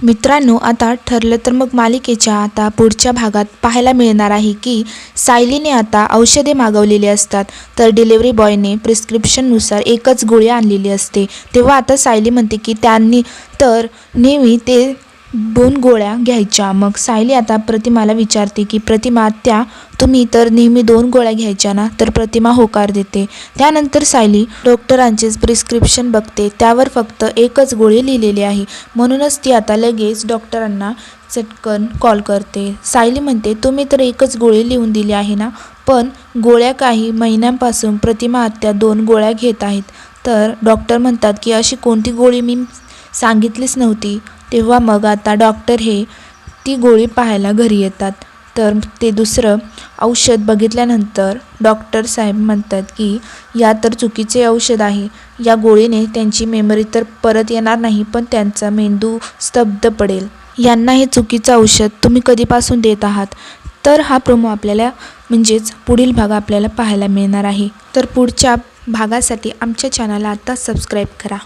मित्रांनो आता ठरलं तर मग मालिकेच्या आता पुढच्या भागात पाहायला मिळणार आहे की सायलीने आता औषधे मागवलेली असतात. तर डिलेवरी बॉयने प्रिस्क्रिप्शननुसार एकच गोळी आणलेली असते. तेव्हा आता सायली म्हणते की त्यांनी तर नेहमी ते दोन गोळ्या घ्यायच्या. मग सायली आता प्रतिमाला विचारते की प्रतिमा त्या तुम्ही तर नेहमी दोन गोळ्या घ्यायच्या ना? तर प्रतिमा होकार देते. त्यानंतर सायली डॉक्टरांचेच प्रिस्क्रिप्शन बघते. त्यावर फक्त एकच गोळी लिहिलेली आहे. म्हणूनच ती आता लगेच डॉक्टरांना चटकन कॉल करते. सायली म्हणते तुम्ही तर एकच गोळी लिहून दिली आहे ना? पण गोळ्या काही महिन्यांपासून प्रतिमा आत्या दोन गोळ्या घेत आहेत. तर डॉक्टर म्हणतात की अशी कोणती गोळी मी सांगितलीच नव्हती. तेव्हा मग आता डॉक्टर हे ती गोळी पाहायला घरी येतात. तर ते दुसरं औषध बघितल्यानंतर डॉक्टर साहेब म्हणतात की या तर चुकीचे औषध आहे. या गोळीने त्यांची मेमरी तर परत येणार नाही पण त्यांचा मेंदू स्तब्ध पडेल. यांना हे चुकीचं औषध तुम्ही कधीपासून देत आहात? तर हा प्रोमो आपल्याला म्हणजेच पुढील भाग आपल्याला पाहायला मिळणार आहे. तर पुढच्या भागासाठी आमच्या चॅनलला आत्ताच सबस्क्राईब करा.